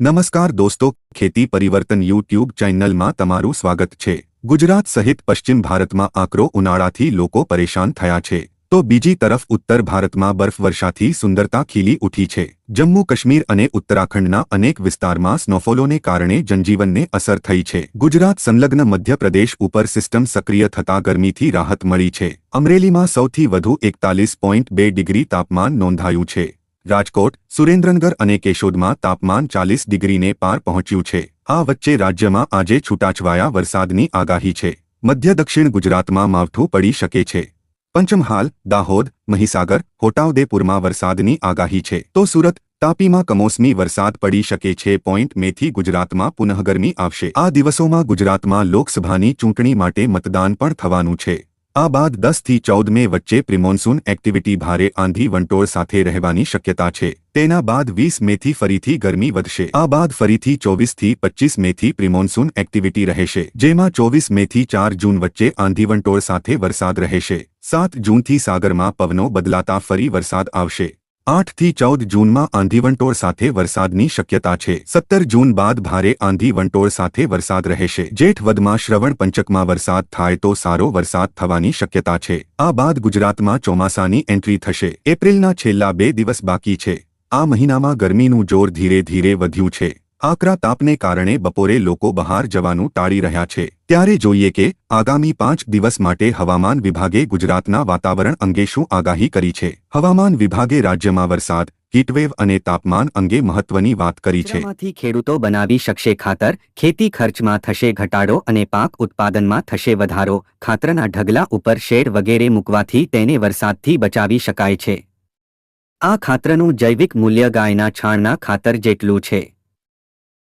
નમસ્કાર દોસ્તો, ખેતી પરિવર્તન યુટ્યુબ ચેનલમાં તમારું સ્વાગત છે. ગુજરાત સહિત પશ્ચિમ ભારતમાં આકરો ઉનાળાથી લોકો પરેશાન થયા છે. તો બીજી તરફ ઉત્તર ભારતમાં બરફવર્ષાથી સુંદરતા ખીલી ઉઠી છે. જમ્મુ કાશ્મીર અને ઉત્તરાખંડના અનેક વિસ્તારમાં સ્નોફોલોને કારણે જનજીવનને અસર થઈ છે. ગુજરાત સંલગ્ન મધ્યપ્રદેશ ઉપર સિસ્ટમ સક્રિય થતા ગરમીથી રાહત મળી છે. અમરેલીમાં સૌથી વધુ એકતાલીસ પોઈન્ટ બે ડિગ્રી તાપમાન નોંધાયું છે. રાજકોટ, સુરેન્દ્રનગર અને કેશોદમાં તાપમાન ચાલીસ ડિગ્રીને પાર પહોંચ્યું છે. આ વચ્ચે રાજ્યમાં આજે છૂટાછવાયા વરસાદની આગાહી છે. મધ્ય દક્ષિણ ગુજરાતમાં માવઠું પડી શકે છે. પંચમહાલ, દાહોદ, મહીસાગર હોટાવદેપુરમાં વરસાદની આગાહી છે. તો સુરત, તાપીમાં કમોસમી વરસાદ પડી શકે છે પોઈન્ટ મેથી ગુજરાતમાં પુનઃગરમી આવશે. આ દિવસોમાં ગુજરાતમાં લોકસભાની ચૂંટણી માટે મતદાન પણ થવાનું છે. આ બાદ દસથી ચૌદ મે વચ્ચે પ્રિમોન્સૂન એક્ટિવિટી ભારે આંધી વંટોળ સાથે રહેવાની શક્યતા છે. તેના બાદ વીસ મેથી ફરીથી ગરમી વધશે. આ બાદ ફરીથી ચોવીસથી પચ્ચીસ મેથી પ્રિમોન્સૂન એક્ટિવિટી રહેશે. જેમાં ચોવીસ મેથી ચાર જૂન વચ્ચે આંધી વંટોળ સાથે વરસાદ રહેશે. સાત જૂનથી સાગરમાં પવનો બદલાતા ફરી વરસાદ આવશે. આઠથી ચૌદ જૂનમાં આંધી વંટોળ સાથે વરસાદની શક્યતા છે. સત્તર જૂન બાદ ભારે આંધી વંટોળ સાથે વરસાદ રહેશે. જેઠ વધમાં શ્રવણ પંચકમાં વરસાદ થાય તો સારો વરસાદ થવાની શક્યતા છે. આ બાદ ગુજરાતમાં ચોમાસાની એન્ટ્રી થશે. એપ્રિલના છેલ્લા બે દિવસ બાકી છે. આ મહિનામાં ગરમીનું જોર ધીરે ધીરે વધ્યું છે. આકરા તાપને કારણે બપોરે લોકો બહાર જવાનું ટાળી રહ્યા છે. ત્યારે જોઈએ કે, આગામી પાંચ દિવસ માટે હવામાન વિભાગે ગુજરાતના વાતાવરણ અંગે શું આગાહી કરી છે? હવામાન વિભાગે રાજ્યમાં વરસાદ હીટવેવ અને તાપમાન અંગે મહત્વની વાત કરી છે. ખેડૂતો બનાવી શકશે ખાતર, ખેતી ખર્ચમાં થશે ઘટાડો અને પાક ઉત્પાદનમાં થશે વધારો, ખાતરના ઢગલા ઉપર શેડ વગેરે મૂકવાથી તેને વરસાદથી બચાવી શકાય છે. આ ખાતરનું જૈવિક મૂલ્ય ગાયના છાણના ખાતર જેટલું છે.